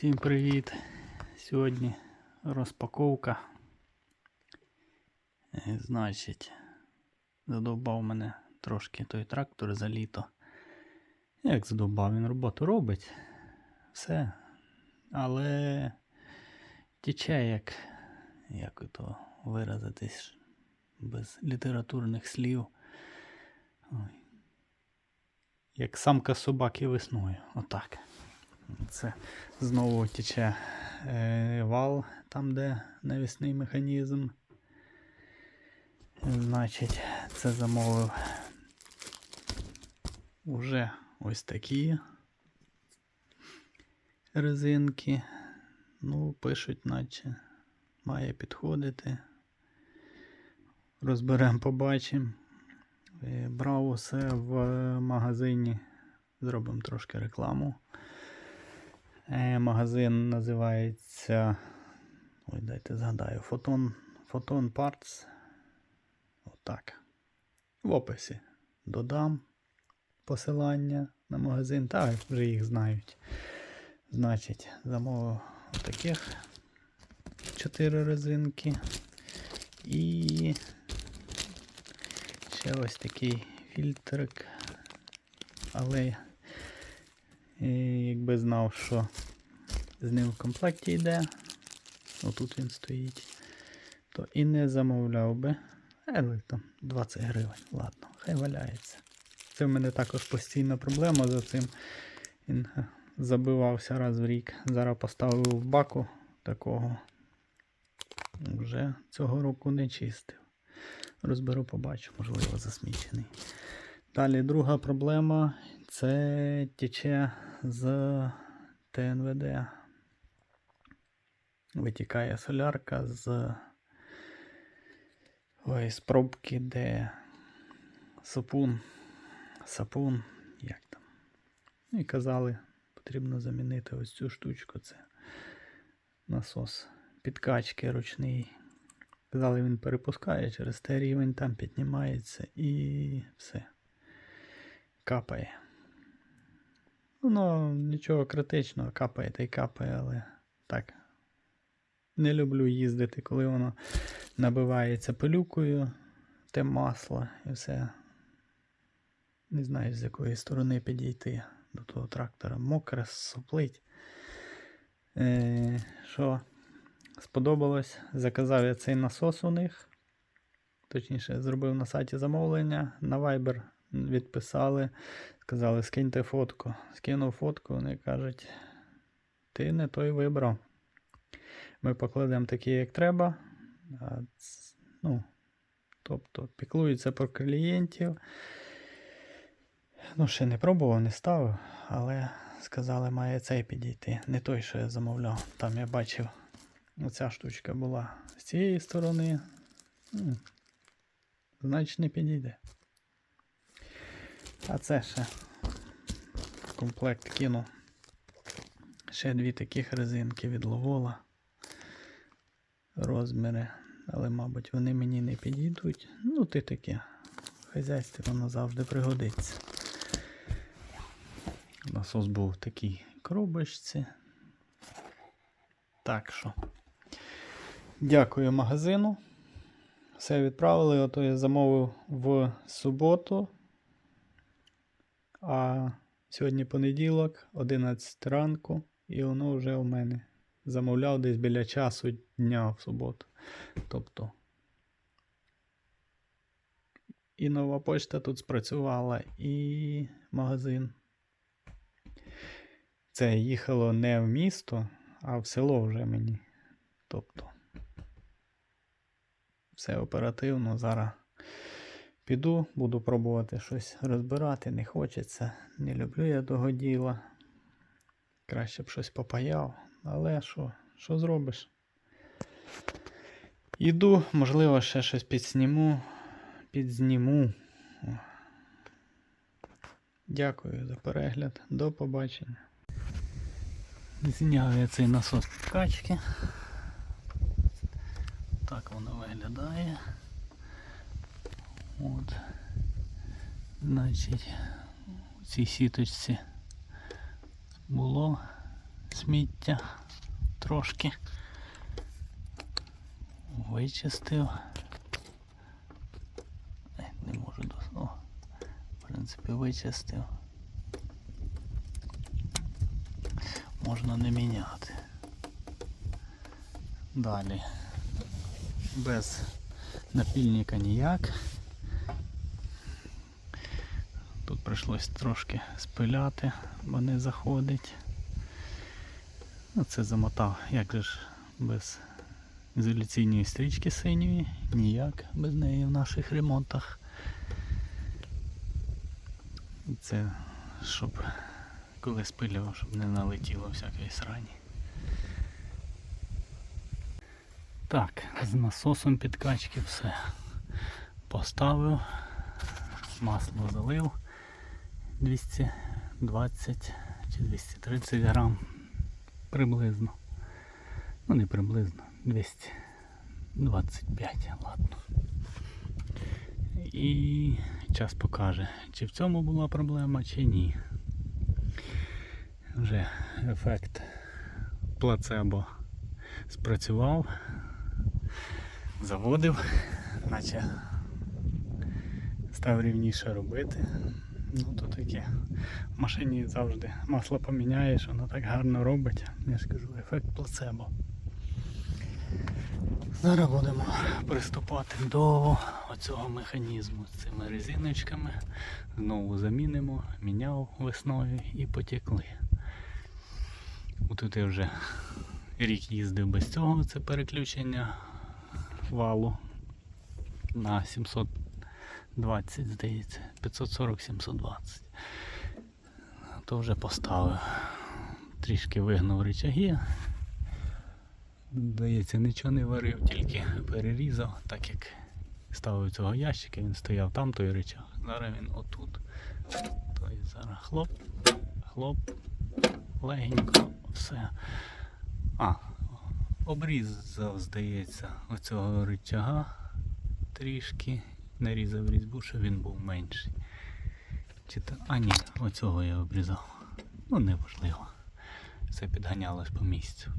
Всім привіт! Сьогодні розпаковка. Е, Значить, задовбав мене трошки той трактор за літо. Як задовбав, він роботу робить. Все. Але тече, як, як то виразитись без літературних слів. Ой. Як самка собаки весною. Отак. Це знову тече е, вал, там, де навісний механізм. Значить, це замовив уже ось такі резинки. Ну, пишуть, наче має підходити. Розберемо, побачимо. Е, Брав усе в магазині. Зробимо трошки рекламу. Е, Магазин називається. Ой, дайте згадаю. Photon, Photon Parts. Отак. В описі додам посилання на магазин. Так, вже їх знають. Значить, замовив таких 4 резинки. І ще ось такий фільтрик. Але і якби знав, що з ним в комплекті йде, отут він стоїть, то і не замовляв би. Але там 20 гривень, ладно, хай валяється. Це в мене також постійна проблема за цим. Він е, забивався раз в рік. Зараз поставив в баку такого. Вже цього року не чистив. Розберу, побачу, можливо, засмічений. Далі друга проблема це тече з ТНВД. Витікає солярка з ой, з пробки, де сапун, сапун, як там. Ну і казали, потрібно замінити ось цю штучку. Це насос підкачки ручний. Казали, він перепускає через те рівень, там піднімається і все. Капає. Ну, нічого критичного, капає та й капає, але так. Не люблю їздити, коли воно набивається пилюкою, те масло і все. Не знаю, з якої сторони підійти до того трактора. Мокре, соплить. Е, що сподобалось, заказав я цей насос у них. Точніше, зробив на сайті замовлення, на Viber відписали, сказали, скиньте фотку. Скинув фотку, вони кажуть, ти не той вибрав. Ми покладемо такі, як треба. А, ну, тобто, піклуються про клієнтів. Ну, ще не пробував, не ставив, але сказали, має цей підійти. Не той, що я замовляв. Там я бачив, оця штучка була з цієї сторони. Значить, не підійде. А це ще комплект кину. Ще дві таких резинки від Ловола. Розміри. Але, мабуть, вони мені не підійдуть. Ну, ти таке. В хазяйстві воно завжди пригодиться. Насос був в такій коробочці. Так що. Дякую магазину. Все відправили. Ото я замовив в суботу. А сьогодні понеділок, 11 ранку, і воно вже у мене. Замовляв десь біля часу дня в суботу. Тобто. І нова почта тут спрацювала, і магазин. Це їхало не в місто, а в село вже мені. Тобто. Все оперативно. Зараз піду, буду пробувати щось розбирати. Не хочеться. Не люблю я того діла. Краще б щось попаяв. Але що, що зробиш? Іду, можливо, ще щось підсніму. Підзніму. Дякую за перегляд. До побачення. Зняв я цей насос підкачки. Так воно виглядає. Значить, у цій сіточці було сміття трошки. Вичистив. Не можу до. В принципі, вичистив. Можна не міняти. Далі. Без напільника ніяк. Тут прийшлось трошки спиляти, бо не заходить. Ну, це замотав, як же ж без ізоляційної стрічки синьої, ніяк без неї в наших ремонтах. І Це щоб коли спилював, щоб не налетіло всякої срані. Так, з насосом підкачки все. Поставив, масло залив 220 чи 230 грам приблизно. Ну не приблизно, 225, ладно. І час покаже, чи в цьому була проблема, чи ні. Вже ефект плацебо спрацював, заводив, наче став рівніше робити. Ну то таке. В машині завжди масло поміняєш, воно так гарно робить. Я ж кажу, ефект плацебо. Зараз будемо приступати до оцього механізму з цими резиночками. Знову замінимо, міняв весною і потекли. Тут я вже рік їздив без цього, це переключення валу на 720, здається, 540-720. То вже поставив. Трішки вигнув рычаги. Здається, нічого не варив, тільки перерізав, так як ставив цього ящика, він стояв там той рычаг. Зараз він отут. Тобто зараз хлоп, хлоп, легенько, все. А, обрізав, здається, оцього рычага трішки. Нарізав різьбу, щоб він був менший. Чи то... А ні, оцього я обрізав. Ну неважливо. Все підганялось по місцю.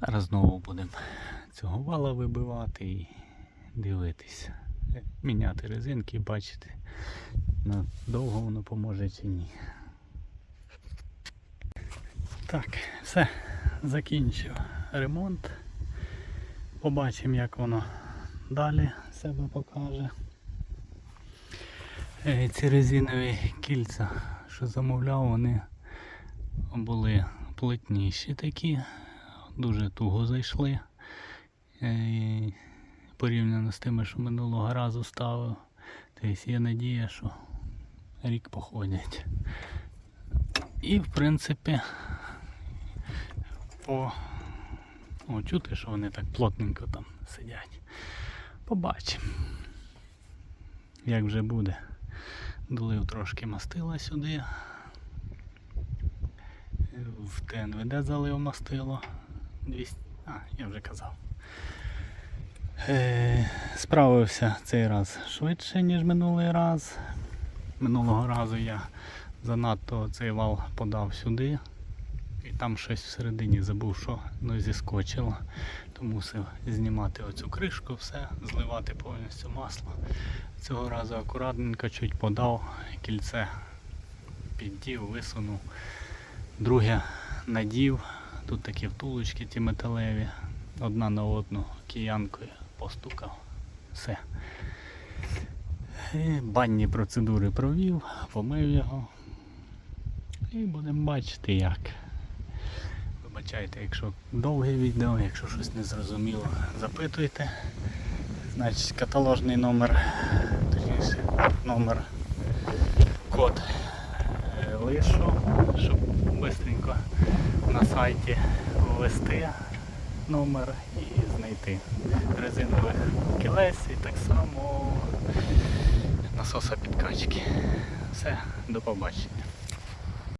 Зараз знову будемо цього вала вибивати і дивитися. Міняти резинки і бачити, довго воно поможе чи ні. Так, все, закінчив ремонт. Побачимо, як воно далі себе покаже. Е, Ці резинові кільця, що замовляв, вони були плотніші такі, дуже туго зайшли. Е, Порівняно з тими, що минулого разу ставив. Тобто є надія, що рік походять. І в принципі по О, чути, що вони так плотненько там сидять. Побачимо. Як вже буде. Долив трошки мастила сюди. В ТНВД залив мастило. 200... А, я вже казав. Е, Справився цей раз швидше, ніж минулий раз. Минулого разу я занадто цей вал подав сюди. І там щось всередині забув, що ну, зіскочило. То мусив знімати оцю кришку, все, зливати повністю масло. Цього разу акуратненько чуть подав, кільце піддів, висунув. Друге надів. Тут такі втулочки ті металеві. Одна на одну киянкою постукав. Все. І банні процедури провів, помив його. І будемо бачити як. Вибачайте, якщо довге відео, якщо щось не зрозуміло, запитуйте. Значить каталожний номер, точніше номер, код е, лишу, щоб швидко на сайті ввести номер і знайти резинових кілець і так само насоса підкачки. Все, до побачення.